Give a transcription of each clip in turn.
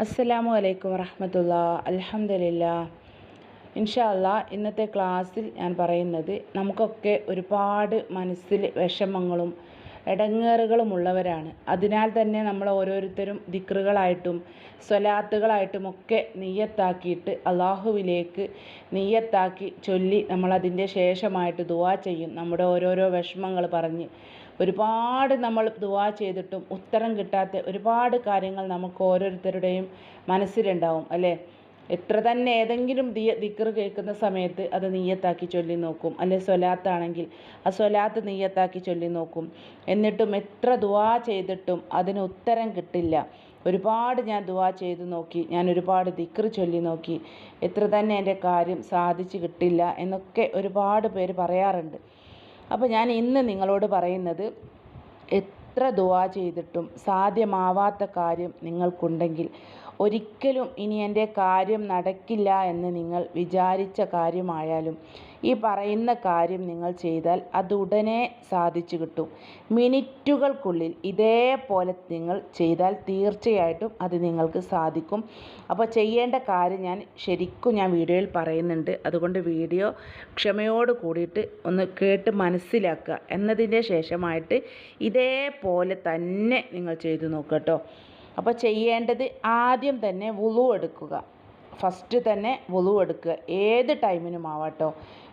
അസ്സലാമു അലൈക്കും വറഹമത്തുള്ള. അലഹമില്ല ഇൻഷാ അല്ലാ ഇന്നത്തെ ക്ലാസ്സിൽ ഞാൻ പറയുന്നത് നമുക്കൊക്കെ ഒരുപാട് മനസ്സിൽ വിഷമങ്ങളും ഇടങ്ങേറുകളും ഉള്ളവരാണ് അതിനാൽ തന്നെ നമ്മൾ ഓരോരുത്തരും ദിക്റുകളായിട്ടും സ്വലാത്തുകളായിട്ടും ഒക്കെ നീയത്താക്കിയിട്ട് അള്ളാഹുവിലേക്ക് നീയത്താക്കി ചൊല്ലി നമ്മൾ അതിന്റെ ശേഷമായിട്ട് ദുവാ ചെയ്യും. നമ്മുടെ ഓരോരോ വിഷമങ്ങൾ പറഞ്ഞ് ഒരുപാട് നമ്മൾ ദുവാ ചെയ്തിട്ടും ഉത്തരം കിട്ടാത്ത ഒരുപാട് കാര്യങ്ങൾ നമുക്ക് ഓരോരുത്തരുടെയും മനസ്സിലുണ്ടാവും അല്ലേ? എത്ര തന്നെ ഏതെങ്കിലും ദിയ ദിക്ർ കേൾക്കുന്ന സമയത്ത് അത് നീയത്താക്കി ചൊല്ലി നോക്കും. അല്ലെ സ്വലാത്താണെങ്കിൽ ആ സ്വലാത്ത് നീയത്താക്കി ചൊല്ലി നോക്കും. എന്നിട്ടും എത്ര ദുവാ ചെയ്തിട്ടും അതിന് ഉത്തരം കിട്ടില്ല. ഒരുപാട് ഞാൻ ദുവാ ചെയ്തു നോക്കി. ഞാൻ ഒരുപാട് ദിക്ർ ചൊല്ലി നോക്കി. എത്ര തന്നെ എന്റെ കാര്യം സാധിച്ചു കിട്ടില്ല എന്നൊക്കെ ഒരുപാട് പേര് പറയാറുണ്ട്. അപ്പോൾ ഞാൻ ഇന്ന് നിങ്ങളോട് പറയുന്നത് എത്ര ദുവാ ചെയ്തിട്ടും സാധ്യമാവാത്ത കാര്യം നിങ്ങൾക്കുണ്ടെങ്കിൽ ഒരിക്കലും ഇനി എന്റെ കാര്യം നടക്കില്ല എന്ന് നിങ്ങൾ വിചാരിച്ച കാര്യമായാലും ഈ പറയുന്ന കാര്യം നിങ്ങൾ ചെയ്താൽ അത് ഉടനെ സാധിച്ചു കിട്ടും. മിനിറ്റുകൾക്കുള്ളിൽ ഇതേപോലെ നിങ്ങൾ ചെയ്താൽ തീർച്ചയായിട്ടും അത് നിങ്ങൾക്ക് സാധിക്കും. അപ്പോൾ ചെയ്യേണ്ട കാര്യം ഞാൻ ശരിക്കും ഞാൻ വീഡിയോയിൽ പറയുന്നുണ്ട്. അതുകൊണ്ട് വീഡിയോ ക്ഷമയോട് കൂടിയിട്ട് ഒന്ന് കേട്ട് മനസ്സിലാക്കുക. എന്നതിന്റെ ശേഷമായിട്ട് ഇതേപോലെ തന്നെ നിങ്ങൾ ചെയ്തു നോക്കുക കേട്ടോ. അപ്പോൾ ചെയ്യേണ്ടത് ആദ്യം തന്നെ വുളു എടുക്കുക. ഫസ്റ്റ് തന്നെ വുളു എടുക്കുക. ഏത് ടൈമിനും ആവാട്ടോ.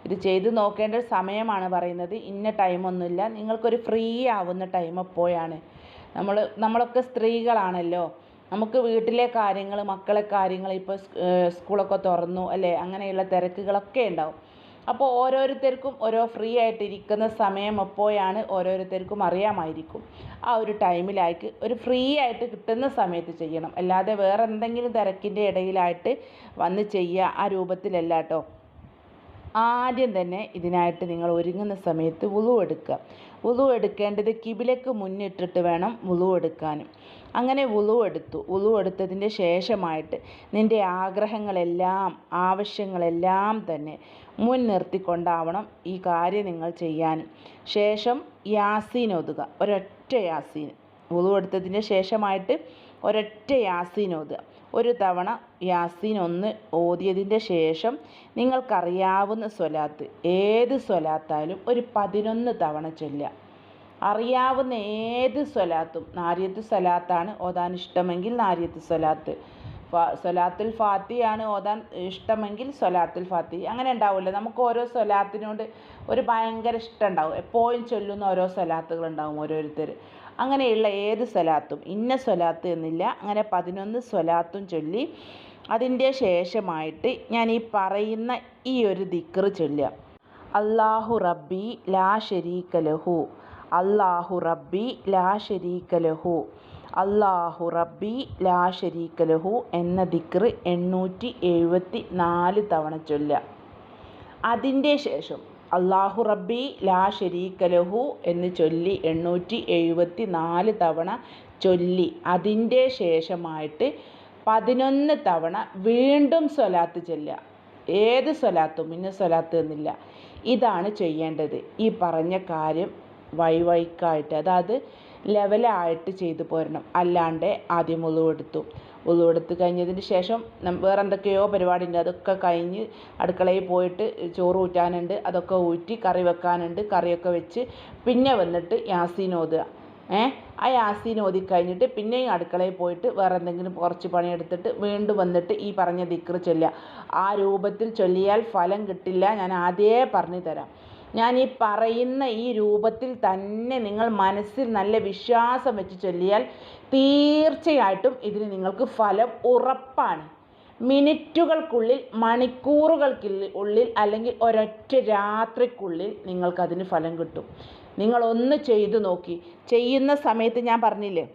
ഇത് ചെയ്ത് നോക്കേണ്ട സമയമാണ് പറയുന്നത്. ഇന്ന ടൈമൊന്നുമില്ല നിങ്ങൾക്കൊരു ഫ്രീ ആവുന്ന ടൈം എപ്പോഴാണ്? നമ്മൾ നമ്മളൊക്കെ സ്ത്രീകളാണല്ലോ. നമുക്ക് വീട്ടിലെ കാര്യങ്ങൾ മക്കളെ കാര്യങ്ങൾ ഇപ്പോൾ സ്കൂളൊക്കെ തുറന്നു അല്ലേ? അങ്ങനെയുള്ള തിരക്കുകളൊക്കെ ഉണ്ടാവും. അപ്പോൾ ഓരോരുത്തർക്കും ഓരോ ഫ്രീ ആയിട്ടിരിക്കുന്ന സമയം എപ്പോഴാണ് ഓരോരുത്തർക്കും അറിയാമായിരിക്കും. ആ ഒരു ടൈമിലായിട്ട് ഒരു ഫ്രീ ആയിട്ട് കിട്ടുന്ന സമയത്ത് ചെയ്യണം. അല്ലാതെ വേറെ എന്തെങ്കിലും തിരക്കിന്റെ ഇടയിലായിട്ട് വന്ന് ചെയ്യുക ആ രൂപത്തിലല്ല കേട്ടോ ആദ്യം തന്നെ ഇതിനായിട്ട് നിങ്ങൾ ഒരുങ്ങുന്ന സമയത്ത് വുളു എടുക്കുക വുളു എടുക്കേണ്ടത് കിബിലക്ക് മുന്നിട്ടിട്ട് വേണം വുളു എടുക്കാനും അങ്ങനെ വുളു എടുത്തതിന്റെ ശേഷമായിട്ട് നിന്റെ ആഗ്രഹങ്ങളെല്ലാം ആവശ്യങ്ങളെല്ലാം തന്നെ മുൻനിർത്തിക്കൊണ്ടാവണം ഈ കാര്യം നിങ്ങൾ ചെയ്യാൻ. ശേഷം യാസീൻ ഒതുക ഒരൊറ്റ യാസീൻ. വുളു എടുത്തതിന്റെ ശേഷമായിട്ട് ഒരൊറ്റ യാസീൻ ഓതുക. ഒരു തവണ യാസീൻ ഒന്ന് ഓതിയതിന്റെ ശേഷം നിങ്ങൾക്കറിയാവുന്ന സ്വലാത്ത്. ഏത് സ്വലാത്തായാലും ഒരു പതിനൊന്ന് തവണ ചൊല്ലുക. അറിയാവുന്ന ഏത് സ്വലാത്തും. നാരിയത്ത് സ്വലാത്താണ് ഓതാൻ ഇഷ്ടമെങ്കിൽ നാരിയത്ത് സ്വലാത്ത്. സ്വലാത്തുൽ ഫാത്തിയാണ് ഓതാൻ ഇഷ്ടമെങ്കിൽ സ്വലാത്തുൽ ഫാത്തി. അങ്ങനെ ഉണ്ടാവില്ല നമുക്ക് ഓരോ സ്വലാത്തിനോട് ഒരു ഭയങ്കര ഇഷ്ടം ഉണ്ടാവും എപ്പോഴും ചൊല്ലുന്ന ഓരോ സ്വലാത്തുകൾ ഉണ്ടാവും ഓരോരുത്തർ. അങ്ങനെയുള്ള ഏത് സ്വലാത്തും. ഇന്ന സ്വലാത്ത് എന്നില്ല. അങ്ങനെ പതിനൊന്ന് സ്വലാത്തും ചൊല്ലി അതിന്റെ ശേഷമായിട്ട് ഞാൻ ഈ പറയുന്ന ഈ ഒരു ദിക്ർ ചൊല്ലുക. അള്ളാഹു റബ്ബി ലാ ഷരീക ലഹു. അള്ളാഹു റബ്ബി ലാ ഷരീക ലഹു. അള്ളാഹു റബ്ബി ലാ ഷരീക ലഹു എന്ന ദിക്ർ എണ്ണൂറ്റി എഴുപത്തി നാല് തവണ ചൊല്ല അതിന്റെ ശേഷം അള്ളാഹു റബ്ബി ലാ ഷരീക ലഹു എന്ന് ചൊല്ലി എണ്ണൂറ്റി എഴുപത്തി നാല് തവണ ചൊല്ലി. അതിന്റെ ശേഷമായിട്ട് പതിനൊന്ന് തവണ വീണ്ടും സ്വലാത്ത് ചൊല്ലുക. ഏത് സ്വലാത്തും ഇന്ന സ്വലാത്ത് എന്നില്ല. ഇതാണ് ചെയ്യേണ്ടത്. ഈ പറഞ്ഞ കാര്യം വൈവൈക്കായിട്ട് അതായത് ലെവലായിട്ട് ചെയ്തു പോരണം. അല്ലാണ്ട് ആദ്യം ഉളുവെടുത്തു. ഉളുവെടുത്ത് കഴിഞ്ഞതിന് ശേഷം വേറെ എന്തൊക്കെയോ പരിപാടി ഉണ്ട് അതൊക്കെ കഴിഞ്ഞ് അടുക്കളയിൽ പോയിട്ട് ചോറ് ഊറ്റാനുണ്ട്. അതൊക്കെ ഊറ്റി കറി വെക്കാനുണ്ട്. കറിയൊക്കെ വെച്ച് പിന്നെ വന്നിട്ട് യാസീൻ ഓതുക. ഏ? ആ യാസീൻ ഓതി കഴിഞ്ഞിട്ട് പിന്നെയും അടുക്കളയിൽ പോയിട്ട് വേറെ എന്തെങ്കിലും കുറച്ച് പണിയെടുത്തിട്ട് വീണ്ടും വന്നിട്ട് ഈ പറഞ്ഞ ദിക്ർ ചൊല്ലുക. ആ രൂപത്തിൽ ചൊല്ലിയാൽ ഫലം കിട്ടില്ല. ഞാൻ ആദ്യേ പറഞ്ഞു തരാം. ഞാൻ ഈ പറയുന്ന ഈ രൂപത്തിൽ തന്നെ നിങ്ങൾ മനസ്സിൽ നല്ല വിശ്വാസം വെച്ച് ചൊല്ലിയാൽ തീർച്ചയായിട്ടും ഇതിന് നിങ്ങൾക്ക് ഫലം ഉറപ്പാണ്. മിനിറ്റുകൾക്കുള്ളിൽ മണിക്കൂറുകൾക്കുള്ളിൽ ഉള്ളിൽ അല്ലെങ്കിൽ ഒരൊറ്റ രാത്രിക്കുള്ളിൽ നിങ്ങൾക്കതിന് ഫലം കിട്ടും. നിങ്ങളൊന്ന് ചെയ്തു നോക്കി. ചെയ്യുന്ന സമയത്ത് ഞാൻ പറഞ്ഞില്ലേ?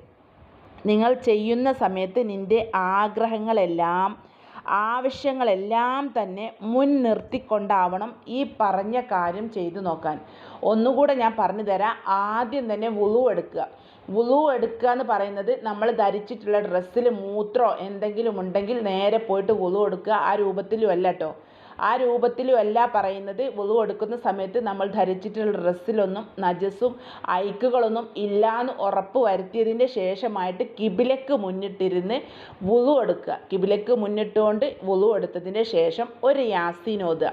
നിങ്ങൾ ചെയ്യുന്ന സമയത്ത് നിന്റെ ആഗ്രഹങ്ങളെല്ലാം ആവശ്യങ്ങളെല്ലാം തന്നെ മുൻനിർത്തിക്കൊണ്ടാവണം ഈ പറഞ്ഞ കാര്യം ചെയ്തു നോക്കാൻ. ഒന്നുകൂടെ ഞാൻ പറഞ്ഞു തരാം. ആദ്യം തന്നെ വുളു എടുക്കുക. വുളു എടുക്കുക എന്ന് പറയുന്നത് നമ്മൾ ധരിച്ചിട്ടുള്ള ഡ്രസ്സിൽ മൂത്രമോ എന്തെങ്കിലും ഉണ്ടെങ്കിൽ നേരെ പോയിട്ട് വുളു എടുക്കുക. ആ രൂപത്തിലും അല്ല കേട്ടോ ആ രൂപത്തിലും അല്ല പറയുന്നത്. വുളു എടുക്കുന്ന സമയത്ത് നമ്മൾ ധരിച്ചിട്ടുള്ള ഡ്രസ്സിലൊന്നും നജസ്സും ഐക്കുകളൊന്നും ഇല്ലാന്ന് ഉറപ്പ് വരുത്തിയതിന്റെ ശേഷമായിട്ട് കിബിലക്ക് മുന്നിട്ടിരുന്ന് വുളു എടുക്കുക കിബിലക്ക് മുന്നിട്ടുകൊണ്ട് വുളു എടുത്തതിന്റെ ശേഷം ഒരു യാസീൻ ഓതുക.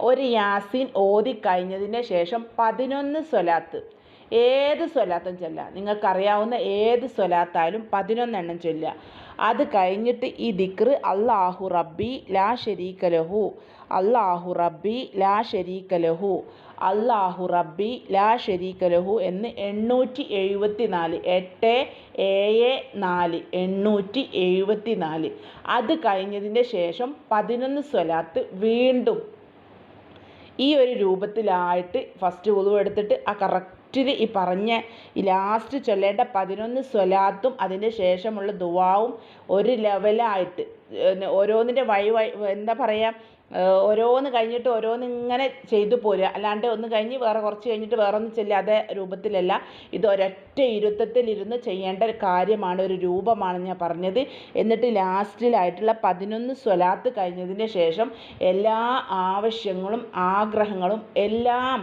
ഒരു യാസീൻ ഓതി കഴിഞ്ഞതിന് ശേഷം പതിനൊന്ന് സ്വലാത്ത്. ഏത് സ്വലാത്തും ചൊല്ലുക. നിങ്ങൾക്കറിയാവുന്ന ഏത് സ്വലാത്തായാലും പതിനൊന്നെണ്ണം ചൊല്ലുക. അത് കഴിഞ്ഞിട്ട് ഈ ദിക്ർ അള്ളാഹു റബ്ബി ലാ ശരീക ലഹു. അള്ളാഹു റബ്ബി ലാ ശരീക ലഹു. അള്ളാഹു റബ്ബി ലാ ശരീക ലഹു എന്ന് എണ്ണൂറ്റി എഴുപത്തി നാല് എട്ട് ഏഴ് നാല്. എണ്ണൂറ്റി എഴുപത്തി നാല് അത് കഴിഞ്ഞതിന്റെ ശേഷം പതിനൊന്ന് സ്വലാത്ത് വീണ്ടും ഈ ഒരു രൂപത്തിലായിട്ട് ഫസ്റ്റ് ഉളുവെടുത്തിട്ട് ആ ആ കറക്റ്റിൽ ഈ പറഞ്ഞ ഈ ലാസ്റ്റ് ചൊല്ലേണ്ട പതിനൊന്ന് സ്വലാത്തും അതിന് ശേഷമുള്ള ദുവാവും ഒരു ലെവലായിട്ട് ഓരോന്നിന്റെ വഴി വഴി എന്താ പറയുക ഓരോന്ന് കഴിഞ്ഞിട്ട് ഓരോന്ന് ഇങ്ങനെ ചെയ്തു പോരുക. അല്ലാണ്ട് ഒന്ന് കഴിഞ്ഞ് വേറെ കുറച്ച് കഴിഞ്ഞിട്ട് വേറെ ഒന്ന് ചെല്ലുക അതേ രൂപത്തിലല്ല. ഇത് ഒരൊറ്റ ഇരുത്തത്തിലിരുന്ന് ചെയ്യേണ്ട ഒരു കാര്യമാണ് ഒരു രൂപമാണ് ഞാൻ പറഞ്ഞത്. എന്നിട്ട് ലാസ്റ്റിലായിട്ടുള്ള പതിനൊന്ന് സ്വലാത്ത് കഴിഞ്ഞതിന് ശേഷം എല്ലാ ആവശ്യങ്ങളും ആഗ്രഹങ്ങളും എല്ലാം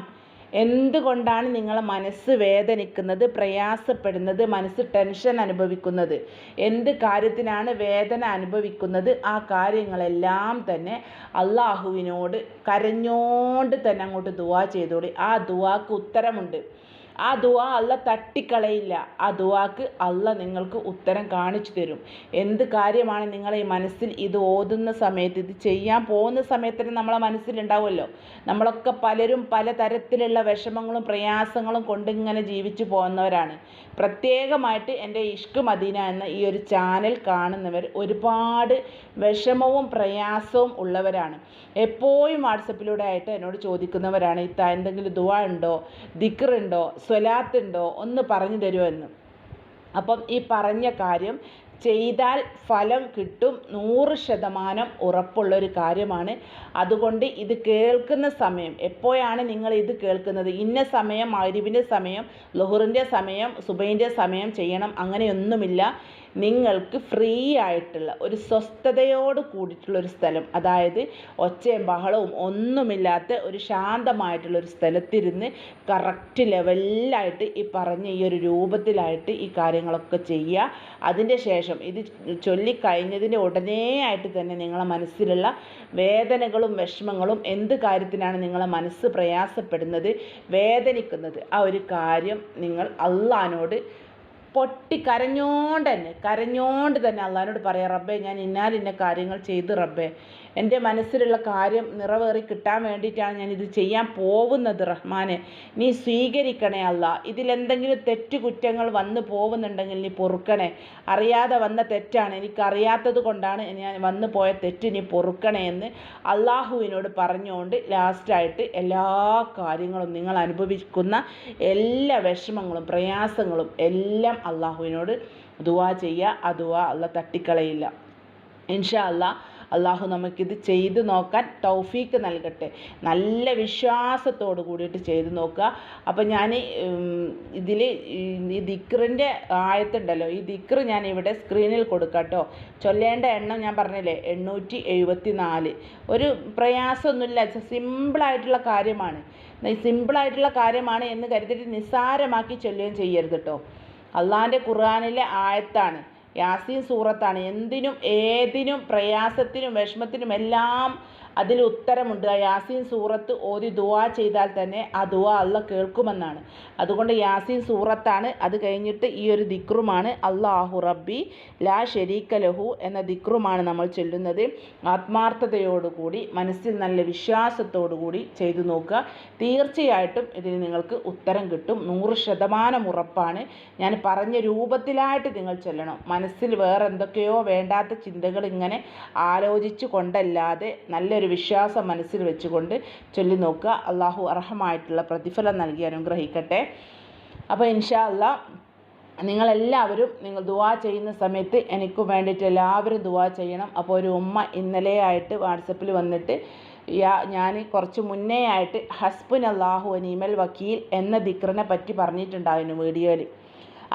എന്തുകൊണ്ടാണ് നിങ്ങളെ മനസ്സ് വേദനിക്കുന്നത് പ്രയാസപ്പെടുന്നത് മനസ്സ് ടെൻഷൻ അനുഭവിക്കുന്നത്? എന്ത് കാര്യത്തിനാണ് വേദന അനുഭവിക്കുന്നത്? ആ കാര്യങ്ങളെല്ലാം തന്നെ അള്ളാഹുവിനോട് കരഞ്ഞോണ്ട് തന്നെ അങ്ങോട്ട് ദുവാ ചെയ്തോളി. ആ ദുവാക്ക് ഉത്തരമുണ്ട്. ആ ദുവാ അല്ല തട്ടിക്കളയില്ല. ആ ദുവാക്ക് അല്ല നിങ്ങൾക്ക് ഉത്തരം കാണിച്ചു തരും. എന്ത് കാര്യമാണ് നിങ്ങളെ മനസ്സിൽ ഇത് ഓതുന്ന സമയത്ത് ഇത് ചെയ്യാൻ പോകുന്ന സമയത്ത് തന്നെ നമ്മളെ മനസ്സിലുണ്ടാവുമല്ലോ? നമ്മളൊക്കെ പലരും പലതരത്തിലുള്ള വിഷമങ്ങളും പ്രയാസങ്ങളും കൊണ്ടിങ്ങനെ ജീവിച്ചു പോകുന്നവരാണ്. പ്രത്യേകമായിട്ട് എന്റെ ഇഷ്ക് മദീന എന്ന ഈ ഒരു ചാനൽ കാണുന്നവർ ഒരുപാട് വിഷമവും പ്രയാസവും ഉള്ളവരാണ്. എപ്പോഴും വാട്സപ്പിലൂടെ ആയിട്ട് എന്നോട് ചോദിക്കുന്നവരാണ് ഇത്ത എന്തെങ്കിലും ദുവാ ഉണ്ടോ? ദിക്റുണ്ടോ? സ്വലാത്ത് ഉണ്ടോ ഒന്ന് പറഞ്ഞു തരുമോ എന്ന് അപ്പം ഈ പറഞ്ഞ കാര്യം ചെയ്താൽ ഫലം കിട്ടും നൂറ് ശതമാനം ഉറപ്പുള്ളൊരു കാര്യമാണ്. അതുകൊണ്ട് ഇത് കേൾക്കുന്ന സമയം എപ്പോഴാണ് നിങ്ങൾ ഇത് കേൾക്കുന്നത്? ഇന്ന സമയം അരിവിന്റെ സമയം ലുഹറിന്റെ സമയം സുബൈന്റെ സമയം ചെയ്യണം അങ്ങനെയൊന്നുമില്ല. നിങ്ങൾക്ക് ഫ്രീ ആയിട്ടുള്ള ഒരു സ്വസ്ഥതയോട് കൂടിയിട്ടുള്ള ഒരു സ്ഥലം. അതായത് ഒച്ചയും ബഹളവും ഒന്നുമില്ലാത്ത ഒരു ശാന്തമായിട്ടുള്ള ഒരു സ്ഥലത്തിരുന്ന് കറക്റ്റ് ലെവലിലായിട്ട് ഈ പറഞ്ഞ ഈ ഒരു രൂപത്തിലായിട്ട് ഈ കാര്യങ്ങളൊക്കെ ചെയ്യുക. അതിന്റെ ശേഷം ഇത് ചൊല്ലിക്കഴിഞ്ഞതിന്റെ ഉടനെ ആയിട്ട് തന്നെ നിങ്ങളെ മനസ്സിലുള്ള വേദനകളും വിഷമങ്ങളും എന്ത് കാര്യത്തിനാണ് നിങ്ങളെ മനസ്സ് പ്രയാസപ്പെടുന്നത് വേദനിക്കുന്നത് ആ ഒരു കാര്യം നിങ്ങൾ അള്ളഹാനോട് പൊട്ടി കരഞ്ഞോണ്ട് തന്നെ കരഞ്ഞോണ്ട് തന്നെ അള്ളഹാനോട് പറയാം റബ്ബേ ഞാൻ ഇന്നാലിന്ന കാര്യങ്ങൾ ചെയ്ത് റബ്ബേ. എന്റെ മനസ്സിലുള്ള കാര്യം നിറവേറി കിട്ടാൻ വേണ്ടിയിട്ടാണ് ഞാൻ ഇത് ചെയ്യാൻ പോകുന്നത് റഹ്മാനെ. നീ സ്വീകരിക്കണേ അല്ല ഇതിലെന്തെങ്കിലും തെറ്റ് കുറ്റങ്ങൾ വന്നു പോകുന്നുണ്ടെങ്കിൽ നീ പൊറുക്കണേ. അറിയാതെ വന്ന തെറ്റാണ്. എനിക്കറിയാത്തത് കൊണ്ടാണ് ഞാൻ വന്നു പോയ തെറ്റ് നീ പൊറുക്കണേ എന്ന് അള്ളാഹുവിനോട് പറഞ്ഞുകൊണ്ട് ലാസ്റ്റായിട്ട് എല്ലാ കാര്യങ്ങളും നിങ്ങൾ അനുഭവിക്കുന്ന എല്ലാ വിഷമങ്ങളും പ്രയാസങ്ങളും എല്ലാം അള്ളാഹുവിനോട് ദുവാ ചെയ്യുക ആ ദുവാ അല്ല തട്ടിക്കളയില്ല. ഇൻഷാ അല്ലാ അള്ളാഹു നമുക്കിത് ചെയ്തു നോക്കാൻ തൗഫീക്ക് നൽകട്ടെ. നല്ല വിശ്വാസത്തോട് കൂടിയിട്ട് ചെയ്തു നോക്കുക. അപ്പോൾ ഞാൻ ഇതിൽ ഈ ദിക്റിന്റെ ആയത്തുണ്ടല്ലോ. ഈ ദിക്ർ ഞാൻ ഇവിടെ സ്ക്രീനിൽ കൊടുക്കാം കേട്ടോ ചൊല്ലേണ്ട എണ്ണം ഞാൻ പറഞ്ഞില്ലേ എണ്ണൂറ്റി എഴുപത്തി നാല് ഒരു പ്രയാസമൊന്നുമില്ല. സിമ്പിളായിട്ടുള്ള കാര്യമാണ്. സിമ്പിളായിട്ടുള്ള കാര്യമാണ് എന്ന് കരുതിയിട്ട് നിസ്സാരമാക്കി ചൊല്ലുകയും ചെയ്യരുത് കേട്ടോ അള്ളാഹിന്റെ ഖുർആാനിലെ ആയത്താണ്. യാസീൻ സൂറത്താണ്. എന്തിനും ഏതിനും പ്രയാസത്തിനും വിഷമത്തിനും എല്ലാം അതിൽ ഉത്തരമുണ്ട്. യാസീൻ സൂറത്ത് ഓതി ദുവാ ചെയ്താൽ തന്നെ ആ ദുവാ അല്ല കേൾക്കുമെന്നാണ്. അതുകൊണ്ട് യാസീൻ സൂറത്താണ്. അത് കഴിഞ്ഞിട്ട് ഈ ഒരു ദിക്റുമാണ് അള്ളാഹു റബ്ബി ലാ ഷെരീക്ക ലഹു എന്ന ദിക്റുമാണ് നമ്മൾ ചൊല്ലുന്നത്. ആത്മാർത്ഥതയോടുകൂടി മനസ്സിൽ നല്ല വിശ്വാസത്തോടുകൂടി ചെയ്തു നോക്കുക. തീർച്ചയായിട്ടും ഇതിന് നിങ്ങൾക്ക് ഉത്തരം കിട്ടും. നൂറ് ശതമാനം ഉറപ്പാണ്. ഞാൻ പറഞ്ഞ രൂപത്തിലായിട്ട് നിങ്ങൾ ചൊല്ലണം. മനസ്സിൽ വേറെ എന്തൊക്കെയോ വേണ്ടാത്ത ചിന്തകൾ ഇങ്ങനെ ആലോചിച്ചു കൊണ്ടല്ലാതെ നല്ലൊരു ഒരു വിശ്വാസം മനസ്സിൽ വെച്ചുകൊണ്ട് ചൊല്ലി നോക്കുക. അള്ളാഹു അർഹമായിട്ടുള്ള പ്രതിഫലം നൽകി അനുഗ്രഹിക്കട്ടെ. അപ്പോൾ ഇൻഷാ അല്ലാ നിങ്ങളെല്ലാവരും നിങ്ങൾ ദുവാ ചെയ്യുന്ന സമയത്ത് എനിക്ക് വേണ്ടിയിട്ട് എല്ലാവരും ദുവാ ചെയ്യണം. അപ്പോൾ ഒരു ഉമ്മ ഇന്നലെ ആയിട്ട് വാട്സപ്പിൽ വന്നിട്ട് യാ ഞാൻ കുറച്ച് മുന്നേ ആയിട്ട് ഹസ്ബുൻ അള്ളാഹു അനീമൽ വക്കീൽ എന്ന ദിക്റിനെ പറ്റി പറഞ്ഞിട്ടുണ്ടായിരുന്നു വീഡിയോയിൽ.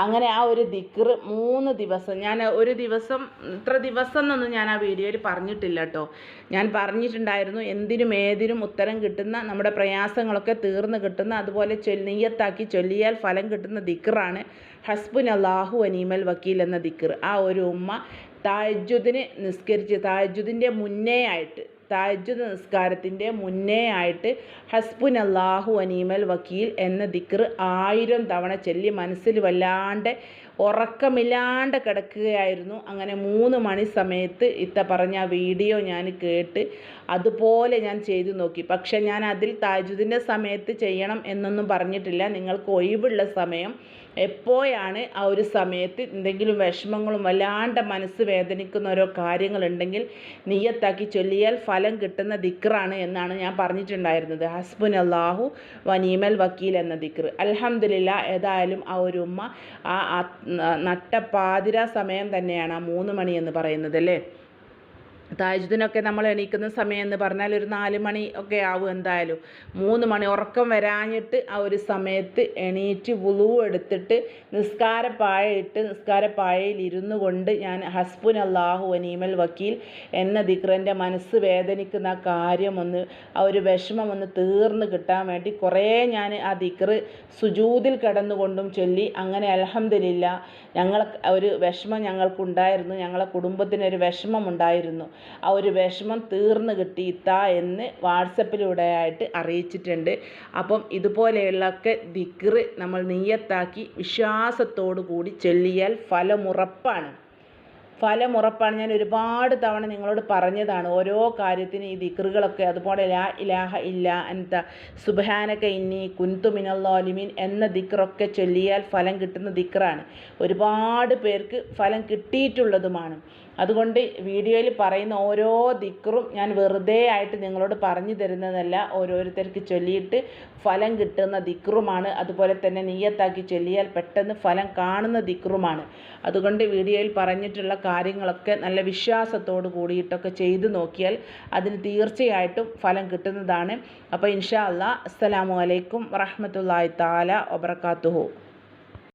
അങ്ങനെ ആ ഒരു ദിക്റ് മൂന്ന് ദിവസം ഞാൻ ഒരു ദിവസം ഇത്ര ദിവസം എന്നൊന്നും ഞാൻ ആ വീഡിയോയിൽ പറഞ്ഞിട്ടില്ല കേട്ടോ. ഞാൻ പറഞ്ഞിട്ടുണ്ടായിരുന്നു എന്തിനും ഏതിനും ഉത്തരം കിട്ടുന്ന നമ്മുടെ പ്രയാസങ്ങളൊക്കെ തീർന്നു കിട്ടുന്ന അതുപോലെ ചൊല്ലിയത്താക്കി ചൊല്ലിയാൽ ഫലം കിട്ടുന്ന ദിക്റാണ് ഹസ്ബുൻ അള്ളാഹു അനീമൽ വക്കീൽ എന്ന ദിക്ർ. ആ ഒരു ഉമ്മ താജ്ജുദിന് നിസ്കരിച്ച് താജ്ജുദിന്റെ മുന്നേ ആയിട്ട് താജ്ജുദ് നിസ്കാരത്തിന്റെ മുന്നേ ആയിട്ട് ഹസ്ബുൻ അള്ളാഹു അനീമൽ വക്കീൽ എന്ന ദിക്ർ ആയിരം തവണ ചൊല്ലി മനസ്സിൽ വല്ലാണ്ട് ഉറക്കമില്ലാണ്ട് കിടക്കുകയായിരുന്നു. അങ്ങനെ മൂന്ന് മണി സമയത്ത് ഇത്ത പറഞ്ഞ ആ വീഡിയോ ഞാൻ കേട്ട് അതുപോലെ ഞാൻ ചെയ്തു നോക്കി. പക്ഷെ ഞാൻ അതിൽ താജുദിന്റെ സമയത്ത് ചെയ്യണം എന്നൊന്നും പറഞ്ഞിട്ടില്ല. നിങ്ങൾക്ക് ഒഴിവുള്ള സമയം എപ്പോഴാണ് ആ ഒരു സമയത്ത് എന്തെങ്കിലും വിഷമങ്ങളും വല്ലാണ്ട് മനസ്സ് വേദനിക്കുന്ന ഓരോ കാര്യങ്ങളുണ്ടെങ്കിൽ നീയത്താക്കി ചൊല്ലിയാൽ ഫലം കിട്ടുന്ന ദിക്റാണ് എന്നാണ് ഞാൻ പറഞ്ഞിട്ടുണ്ടായിരുന്നത്. ഹസ്ബുൻ അള്ളാഹു വനീമൽ വക്കീൽ എന്ന ദിക്ർ അലഹമില്ല ഏതായാലും ആ ഒരു ഉമ്മ ആ നട്ട പാതിര സമയം തന്നെയാണ് ആ മൂന്ന് മണി എന്ന് പറയുന്നത് അല്ലേ? താജുദിനൊക്കെ നമ്മൾ എണീക്കുന്ന സമയം എന്ന് പറഞ്ഞാൽ ഒരു നാല് മണി ഒക്കെ ആവും എന്തായാലും. മൂന്ന് മണി ഉറക്കം വരാഞ്ഞിട്ട് ആ ഒരു സമയത്ത് എണീറ്റ് വുളു എടുത്തിട്ട് നിസ്കാരപ്പായ ഇട്ട് നിസ്കാരപ്പായയിൽ ഇരുന്നു കൊണ്ട് ഞാൻ ഹസ്ബുൻ അള്ളാഹു അനീമൽ വക്കീൽ എന്ന ദിക്രന്റെ മനസ്സ് വേദനിക്കുന്ന കാര്യം ഒന്ന് ആ ഒരു വിഷമം ഒന്ന് തീർന്ന് കിട്ടാൻ വേണ്ടി കുറേ ഞാൻ ആ ദിക്റ് സുജൂതിൽ കിടന്നുകൊണ്ടും ചൊല്ലി. അങ്ങനെ അലഹമില്ല ഞങ്ങൾ ഒരു വിഷമം ഞങ്ങൾക്കുണ്ടായിരുന്നു. ഞങ്ങളെ കുടുംബത്തിനൊരു വിഷമം ഉണ്ടായിരുന്നു. ആ ഒരു വിഷമം തീർന്നു കിട്ടിയിത്ത എന്ന് വാട്സപ്പിലൂടെ ആയിട്ട് അറിയിച്ചിട്ടുണ്ട്. അപ്പം ഇതുപോലെയുള്ളൊക്കെ ദിക്റ് നമ്മൾ നീയത്താക്കി വിശ്വാസത്തോടു കൂടി ചൊല്ലിയാൽ ഫലമുറപ്പാണ്. ഫലമുറപ്പാണ്. ഞാൻ ഒരുപാട് തവണ നിങ്ങളോട് പറഞ്ഞതാണ് ഓരോ കാര്യത്തിനും ഈ ദിക്റുകളൊക്കെ അതുപോലെ ലാ ഇലാഹ ഇല്ല എന്താ സുബഹാനക ഇന്നി കുന്തു മിനല്ലോലിമീൻ എന്ന ദിക്റൊക്കെ ചൊല്ലിയാൽ ഫലം കിട്ടുന്ന ദിക്റാണ്. ഒരുപാട് പേർക്ക് ഫലം കിട്ടിയിട്ടുള്ളതുമാണ്. അതുകൊണ്ട് വീഡിയോയിൽ പറയുന്ന ഓരോ ദിക്റും ഞാൻ വെറുതെ ആയിട്ട് നിങ്ങളോട് പറഞ്ഞു തരുന്നതല്ല. ഓരോരുത്തർക്ക് ചൊല്ലിയിട്ട് ഫലം കിട്ടുന്ന ദിക്റുമാണ്. അതുപോലെ തന്നെ നീയത്താക്കി ചൊല്ലിയാൽ പെട്ടെന്ന് ഫലം കാണുന്ന ദിക്റുമാണ്. അതുകൊണ്ട് വീഡിയോയിൽ പറഞ്ഞിട്ടുള്ള കാര്യങ്ങളൊക്കെ നല്ല വിശ്വാസത്തോട് കൂടിയിട്ടൊക്കെ ചെയ്തു നോക്കിയാൽ അതിന് തീർച്ചയായിട്ടും ഫലം കിട്ടുന്നതാണ്. അപ്പോൾ ഇൻഷാ അല്ലാ അസ്സലാമു അലൈക്കും വറഹമത്തല്ലാഹി താല വബർക്കാത്തുഹു